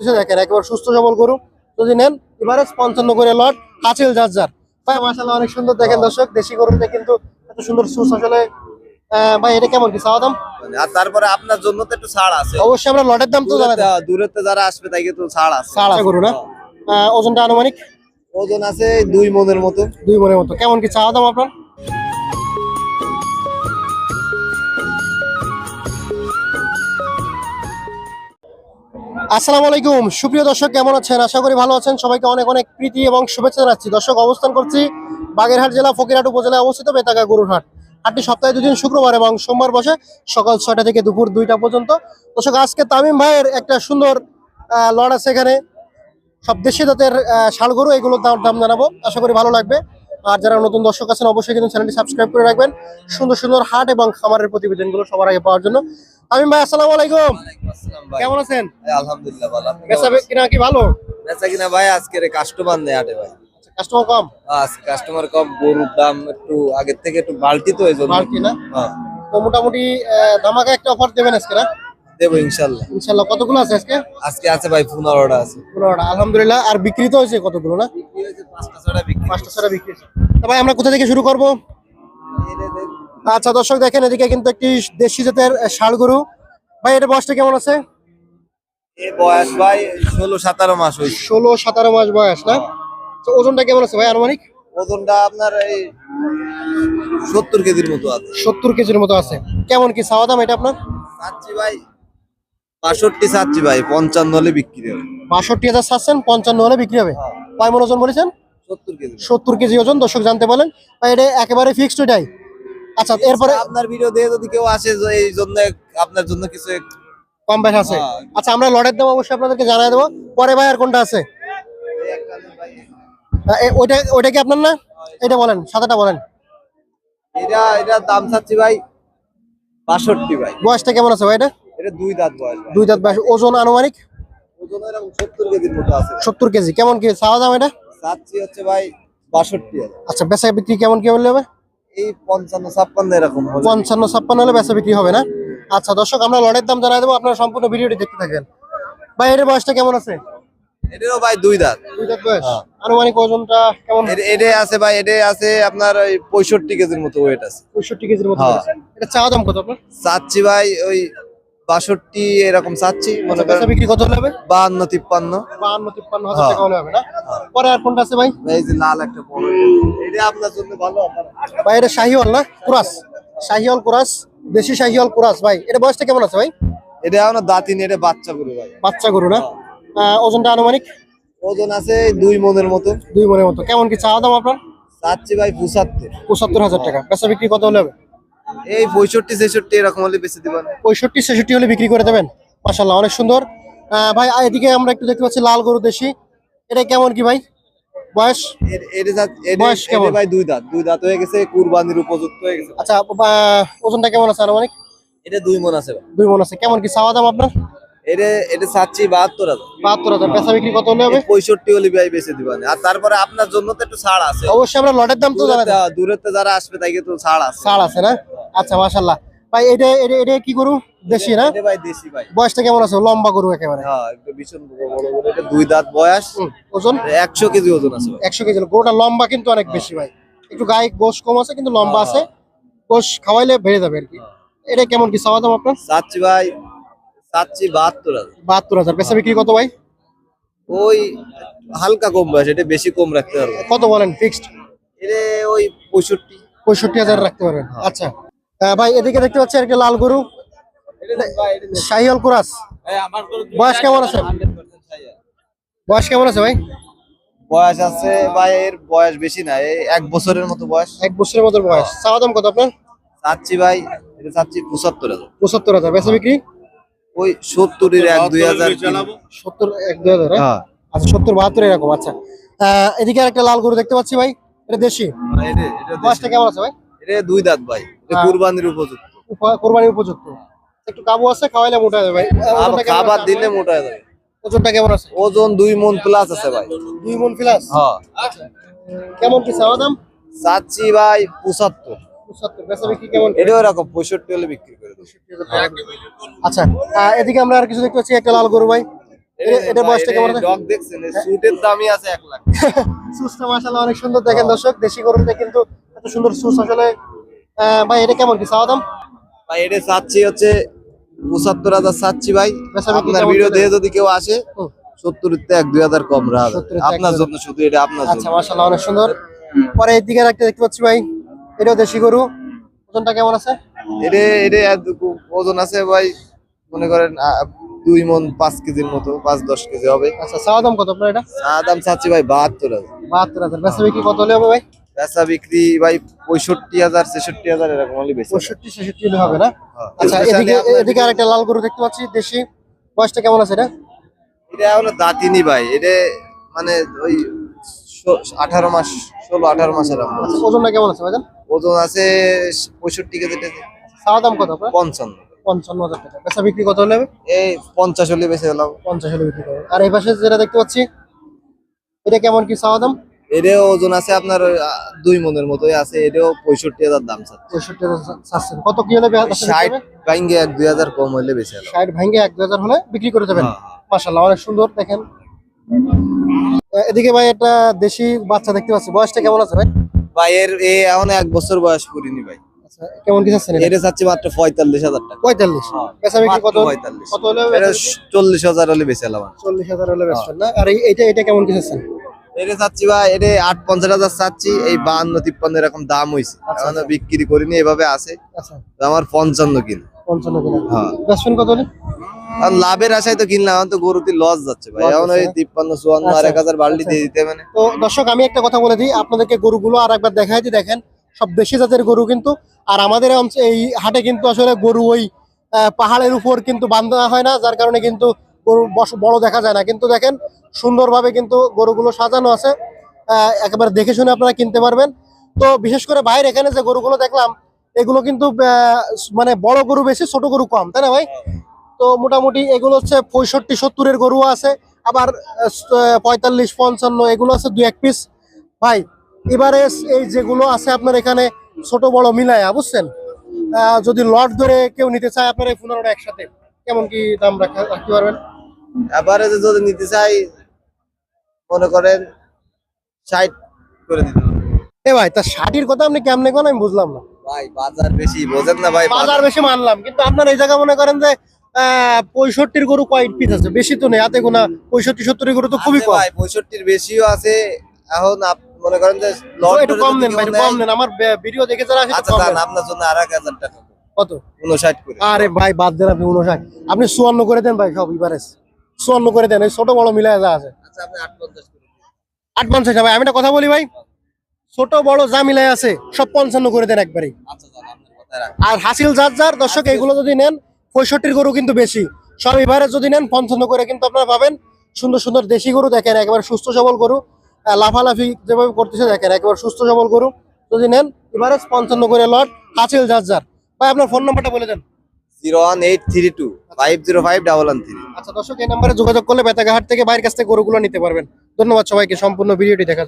দেখেন একবার সুস্থ সবল গরু। যদি নেন এবারে পঞ্চান্ন করে লট হাসিল যার যার ভাই মাসাল্লাহ অনেক সুন্দর দেখেন দর্শক। দেশি গরুতে কিন্তু এত সুন্দর সুস আসলে ভাই এটা কেমন কি চাওয়া দাম? আর তারপরে আপনার জন্য তো একটু ছাড় আছে। অবশ্যই আমরা লটের দাম তো দূরেতে- যারা আসবে তাইকে তো ছাড় আছে। ছাড় আছে গরু না? আহ, ওজনটা আনুমানিক? ওজন আছে দুই মনের মতো। দুই মনের মতো। কেমন কি চাওয়া দাম আপনার? আসসালামু আলাইকুম। সুপ্রিয় দর্শক, কেমন আছেন? আশা করি ভালো আছেন। সবাইকে অনেক অনেক প্রীতি এবং শুভেচ্ছা জানাচ্ছি। দর্শক, অবস্থান করছি বাগেরহাট জেলা ফকিরহাট উপজেলায় অবস্থিত বেতাগা গরুর হাট হাটটি সপ্তাহে দুদিন শুক্রবার এবং সোমবার বসে সকাল ছয়টা থেকে দুপুর দুইটা পর্যন্ত। দর্শক, আজকে তামিম ভাইয়ের একটা সুন্দর লড় আছে এখানে। সব দেশি জাতের শাল গরু, এগুলোর দাম দাম জানাব। আশা করি ভালো লাগবে। আর যারা নতুন দর্শক আছেন, অবশ্যই কিন্তু চ্যানেলটি সাবস্ক্রাইব করে রাখবেন। সুন্দর সুন্দর হাট এবং খামারের প্রতিবেদনগুলো সবার আগে পাওয়ার জন্য। তামিম ভাই আসসালামু আলাইকুম। আসসালাম কেমন আছেন? আলহামদুলিল্লাহ ভালো। বেচা কিনা কি ভালো? বেচা কিনা ভাই আজকের কাস্টমার নেই হাটে ভাই। কাস্টমার কম? আজ কাস্টমার কম গরুর দাম একটু আগের থেকে একটু বাড়তি তো এই জন্য। বাড়তি না? হ্যাঁ, তো মোটামুটি ধামাকা একটা অফার দেবেন আজকে না? দেবো ইনশাল্লাহ ইনশাল্লাহ কতগুলো আছে আজকে? আজকে আছে ভাই পনেরোটা আছে। পনেরোটা। আলহামদুলিল্লাহ। আর বিক্রি তো হয়েছে কতগুলো না? পাঁচটা ছটা বিক্রি পাঁচটা ছাড়া বিক্রি ভাই আমরা কোথা থেকে শুরু করব? আচ্ছা দর্শক দেখেন এদিকে কিন্তু একটি দেশি জাতের গরু। ভাই এটা বয়সটা কেমন আছে? বয়স ভাই ষোলো সতেরো মাস ষোলো সতেরো মাস বয়স না? তো ওজনটা কেমন আছে ভাই আনুমানিক? ওজনটা আপনার এই সত্তর কেজির মতো আছে। সত্তর কেজির মতো আছে। কেমন কি চাওয়া দাম এটা আপনার? চাচ্ছি ভাই বাষট্টি চাচ্ছি ভাই পঞ্চান্ন হলে বিক্রি হবে। বাষট্টি হাজার চাচ্ছেন পঞ্চান্ন হলে বিক্রি হবে। কয় মন ওজন বলেছেন? সত্তর কেজি। সত্তর কেজি ওজন দর্শক জানতে পারলেন। ভাই এটা একেবারে ফিক্সড এটাই। আচ্ছা এরপরে আপনার ভিডিও দিয়ে যদি কেউ আসে এই জন্য আপনার জন্য কিছু কম বেশ আছে। হ্যাঁ। আচ্ছা আমরা লটের দাম অবশ্যই আপনাদেরকে জানাই দেবো। পরে ভাই আর কোনটা আছে? ওইটা ওইটা কি আপনার না? এটা বলেন সাদাটা বলেন। এটা এটা দাম চাচ্ছি ভাই বাষট্টি ভাই। বয়সটা কেমন আছে ভাই এটা? এটা দুই দাঁত বয়স দুই দাঁত বয়স। ওজন আনুমানিক? ওজন এরকম সত্তর কেজির মতো আছে সত্তর কেজি। কেমন কি চাওয়া দাম এটা? চাচ্ছি হচ্ছে ভাই বাষট্টি আচ্ছা বেচা বিক্রি কেমন কি বললে হবে? এই পঞ্চান্ন ছাপ্পান্ন এরকম হলে পঞ্চান্ন ছাপ্পান্ন হলে বেচা বিক্রি হবে না? আচ্ছা দর্শক আমরা লড়ের দাম জানাই দেবো। আপনারা সম্পূর্ণ ভিডিওটি দেখতে থাকেন। ভাই এর বয়সটা কেমন আছে? এটারও ভাই দুই দাঁত। দুই দাঁত বয়স। হ্যাঁ। আনুমানিক ওজনটা কেমন? আছে ভাই আছে আপনার ওই পঁয়ষট্টি কেজির মতো ওয়েট আছে। পঁয়ষট্টি কেজির মতো হ্যাঁ। আছে। এটা চাওয়া দাম কত আপনার? চাচ্ছি ভাই ওই বাষট্টি এরকম চাচ্ছি মনে করেন বিক্রি কত হবে? বাহান্ন তিপ্পান্ন। বাহান্ন তিপ্পান্ন হাজার হ্যাঁ। টাকা হলে হবে না? পরে আর কোনটা আছে ভাই? এই যে লাল একটা বড় এটা। আপনার জন্য ভালো ভাই এটা শাহিওয়াল না? কুরাস। শাহিওয়াল কুরাস দেশি শাহিওয়াল কুরাস ভাই। এটা বয়সটা কেমন আছে ভাই? এটা দাঁতি নিয়ে এটা বাচ্চা গরু ভাই। বাচ্চা গরু না? আহ, ওজনটা আনুমানিক? ওজন আছে দুই মনের মতো। দুই মনের মতো। কেমন কি চাওয়া দাম আপনার? চাচ্ছি ভাই পঁচাত্তর। পঁচাত্তর হাজার টাকা। বেচা বিক্রি কত হলে হবে? এই পঁয়ষট্টি ছেষট্টি এরকম হলে বেশি দিবেন। পঁয়ষট্টি ছেষট্টি হলে বিক্রি করে দেবেন? মাসাল্লাহ অনেক সুন্দর। ভাই এদিকে আমরা একটু দেখতে পাচ্ছি লাল গরু দেশি। এটা কেমন কি ভাই? বয়স? বয়স কেমন? ভাই দুই দাঁত। দুই দাঁত হয়ে গেছে কুরবানির উপযুক্ত হয়ে গেছে। আচ্ছা ওজনটা কেমন আছে আনুমানিক? এটা দুই মন আছে দুই মন আছে। কেমন কি চাওয়া দাম আপনার? এটা এটা চাচ্ছি বাহাত্তর হাজার। বাহাত্তর হাজার। বেচা বিক্রি কত হলে হবে? পঁয়ষট্টি হলে ভাই বেশি দিবেন আর তারপরে আপনার জন্য তো একটু ছাড় আছে। অবশ্যই আমরা লটের দাম তো। দূরেতে যারা আসবে তাইকে তো ছাড় আছে। ছাড় আছে না? আচ্ছা মাশাল্লাহ ভাই এটা এটা এটা কি গরু? দেশি না? এটা ভাই দেশি ভাই। বয়সটা কেমন আছে? লম্বা গরু একেবারে। হ্যাঁ একটু ভীষণ বড় বড় বড়। এটা দুই দাঁত বয়স। ওজন? একশো কেজি ওজন আছে ভাই। একশো কেজি। গরুটা লম্বা কিন্তু অনেক বেশি ভাই। একটু গায়ে গোশ কম আছে কিন্তু লম্বা আছে। গোশ খাওয়াইলে বেড়ে যাবে আর কি। এটা কেমন কি চাওয়া দাম আপনার? চাচ্ছি ভাই চাচ্ছি বাহাত্তর হাজার। বাহাত্তর হাজার। বেচা বিক্রি কত ভাই? ওই হালকা কম বয়স এটা বেশি কম রাখতে পারব। কত বলেন ফিক্সড এটা ওই পঁয়ষট্টি। পঁয়ষট্টি হাজার রাখতে পারবেন। আচ্ছা। আহ, ভাই এদিকে দেখতে পাচ্ছি আর কি লাল গরু। শাহিয়াল কুরাস। বয়স কেমন আছে? বয়স কেমন আছে ভাই? বয়স আছে ভাই এর বয়স বেশি না এই এক বছরের মতো বয়স। এক বছরের মতো বয়স। চাওয়া দাম কত আপনার? চাচ্ছি ভাই এটা চাচ্ছি পঁচাত্তর হাজার। পঁচাত্তর হাজার। বেচা বিক্রি? ওই সত্তরের এক দুই হাজার সত্তর এক দুই হাজার হ্যাঁ? হ্যাঁ। আচ্ছা সত্তর বাহাত্তর এরকম আচ্ছা। আহ, এদিকে একটা লাল গরু দেখতে পাচ্ছি ভাই এটা দেশি? এটা- এটা বয়সটা কেমন আছে ভাই? এটা দুই দাঁত ভাই এটা হ্যাঁ। কুরবানির উপযুক্ত। উপ- কোরবানির উপযুক্ত। একটু কাবু আছে খাওয়াইলে মোটা যাবে ভাই। খাবার দিলে মোটা হয়ে যাবে। ওজনটা কেমন আছে? ওজন দুই মন প্লাস আছে ভাই। দুই মন প্লাস হ্যাঁ। কেমন কি চাওয়া দাম? চাচ্ছি ভাই পঁচাত্তর। পঁচাত্তর বেচা বিক্রি কেমন? কি? এটা ওরকম পঁয়ষট্টি হলে বিক্রি। আচ্ছা আহ, এদিকে আমরা আর কিছু দেখতে পাচ্ছি একটা লাল গরু ভাই। এটা- এটার বয়সটা কেমন আছে? ডগ দেখছেন সুটের দামই আছে এক লাখ। সুসটা মাশাআল্লাহ অনেক সুন্দর দেখেন দর্শক দেশি গরুতে কিন্তু এত সুন্দর সুস আসলে আহ, ভাই এটা কেমন কি চাওয়া দাম? ভাই এটা চাচ্ছি হচ্ছে পঁচাত্তর হাজার চাচ্ছি ভাই। আপনার ভিডিও দেখে যদি কেউ আসে হুম। সত্তর এক দুই হাজার কম রাখা যাবে। 70 তে এক আপনার জন্য শুধু এটা আপনার আচ্ছা মাশাআল্লাহ অনেক সুন্দর। পরে এই দিকে একটা দেখতে পাচ্ছি ভাই এটাও দেশি গরু। ওজনটা কেমন আছে? এটা এটা ওজন আছে ভাই। মনে করেন দুই মন পাঁচ কেজির মতো পাঁচ দশ কেজি হবে। আচ্ছা চাওয়া দাম কত আপনার এটা? চা দাম চাচ্ছি ভাই বাহাত্তর হাজার। বাহাত্তর হাজার। বেচা বিক্রি কত হলে হবে ভাই? বেচা বিক্রি ভাই পঁয়ষট্টি হাজার ছেষট্টি হাজার এরকম হলে বেশি পঁয়ষট্টি ছেষট্টি হলে হবে না? হ্যাঁ। আচ্ছা এদিকে এদিকে আরেকটা লাল গরু দেখতে পাচ্ছি দেশি। বয়সটা কেমন আছে এটা? এটা এখনও দাঁতিনি ভাই। এটা মানে ওই আঠারো মাস ষোলো আঠারো মাসের। আচ্ছা ওজনটা কেমন আছে ভাইজান? ওজন আছে পঁয়ষট্টি কেজি। চাওয়া দাম কত পঞ্চান্ন। পঞ্চান্ন হাজার টাকা। বেচা বিক্রি কত হলে এই পঞ্চাশ হলে বেশি হলাম পঞ্চাশ হলে বিক্রি করবে আর এই পাশে যেটা দেখতে পাচ্ছি এটা কেমন কি চাওয়া দাম? এটাও ওজন আছে আপনার দুই মনের মতোই আছে। এটাও পঁয়ষট্টি হাজার দাম পঁয়ষট্টি হাজার কত কি হলে বেচা ষাট ভাঙ্গে এক দুই হাজার কম হলে বেশি হলাম ষাট ভাঙ্গে এক দু হাজার হলে বিক্রি করে দেবেন। হ্যাঁ, হ্যাঁ। অনেক সুন্দর দেখেন। এদিকে ভাই একটা দেশি বাচ্চা দেখতে পাচ্ছি। বয়সটা কেমন আছে ভাই? ভাই এর এখন এক বছর বয়স করিনি ভাই। কেমন কি চাচ্ছেন এটা? এটা চাচ্ছি মাত্র পঁয়তাল্লিশ হাজার টাকা। পঁয়তাল্লিশ। বেচা বিক্রি কত পঁয়তাল্লিশ। কত হলে এটা চল্লিশ হাজার হলে বেশি হলাম চল্লিশ হাজার হলে বেচবেন না? আর এইটা এটা কেমন কি চাচ্ছেন? এটা চাচ্ছি ভাই এটা আট পঞ্চাশ হাজার চাচ্ছি এই বাহান্ন তিপ্পান্ন এরকম দাম হইছে। আচ্ছা, এখনও আচ্ছা। বিক্রি করিনি এভাবে আছে। আচ্ছা। আমার পঞ্চান্ন কিলো। পঞ্চান্ন কিলো। হ্যাঁ। বেচবেন কত হলে? আর লাভের আশায় তো কিনলাম এখন তো গরুতে লস যাচ্ছে ভাই। এখন ওই তিপ্পান্ন চুয়ান্ন আর আচ্ছা, এক হাজার বাল্টি আচ্ছা। দিয়ে দিতে মানে তো দর্শক আমি একটা কথা বলে দিই আপনাদেরকে গরুগুলো আর একবার দেখাই দেখেন সব দেশি জাতের গরু কিন্তু। আর আমাদের এই হাটে কিন্তু আসলে গরু ওই পাহাড়ের উপর কিন্তু বান্ধা হয় না, যার কারণে কিন্তু গরু বড় দেখা যায় না। কিন্তু দেখেন, সুন্দরভাবে কিন্তু গরুগুলো সাজানো আছে। একেবারে দেখে শুনে আপনারা কিনতে পারবেন। তো বিশেষ করে বাইরে এখানে যে গরুগুলো দেখলাম, এগুলো কিন্তু মানে বড় গরু বেশি, ছোট গরু কম, তাই না ভাই? তো মোটামুটি এগুলো হচ্ছে পঁয়ষট্টি, সত্তরের গরু আছে। আবার পঁয়তাল্লিশ, পঞ্চান্ন, এগুলো আছে দুই এক পিস ভাই এবারে এই যেগুলো আছে আপনার এখানে ছোট বড় মিলায়া বুঝছেন? যদি লট ধরে কেউ নিতে চায় আপনার এই পনেরোটা একসাথে কেমন কি দাম রাখতে পারবেন? এবারে যদি নিতে চাই মনে করেন ষাট করে দিতে এ ভাই তা ষাটির কথা আপনি কেমনে কোন আমি বুঝলাম না। ভাই বাজার বেশি বোঝেন না ভাই বাজার বেশি মানলাম কিন্তু আপনার এই জায়গা মনে করেন যে পঁয়ষট্টির গরু কয় পিস আছে বেশি তো নেই হাতে গোনা পঁয়ষট্টি সত্তরের গরু তো খুবই কম। পঁয়ষট্টির বেশিও আছে এখন আপ- মনে করেন যে লট একটু কম নেন ভাই কম নেন। আমার ভিডিও দেখে যারা আছে আচ্ছা আপনার জন্য আর এক হাজার টাকা কত? উনষাট করে। আরে ভাই বাদ দেন আপনি উনষাট। আপনি চুয়ান্ন করে দেন ভাই সব এবারে চুয়ান্ন করে দেন এই ছোট বড় যা আছে। আচ্ছা আপনি আট পঞ্চাশ করে দিন। আট পঞ্চাশ ভাই আমি একটা কথা বলি ভাই। ছোট বড় যা মিলাই আছে সব পঞ্চান্ন করে দেন একবারে আচ্ছা আর হাসিল যার যার দর্শক এইগুলো যদি নেন পঁয়ষট্টির গরু কিন্তু বেশি। সব এবারে যদি নেন পঞ্চান্ন করে কিন্তু আপনারা পাবেন। সুন্দর সুন্দর দেশি গরু দেখেন একেবারে সুস্থ সবল গরু। লাফালাফি যেভাবে করতেছে দেখেন একেবারে সুস্থ সবল গরু। যদি নেন এবারে পঞ্চান্ন করে লট হাসিল যার যার ভাই আপনার ফোন নাম্বারটা বলে দেন। Zero one eight three two five zero five double one three. আচ্ছা দর্শক এই নাম্বারে যোগাযোগ করলে বেতাঘাট থেকে বাইরের কাছ থেকে গরুগুলো নিতে পারবেন। ধন্যবাদ সবাইকে সম্পূর্ণ ভিডিওটি দেখার জন্য।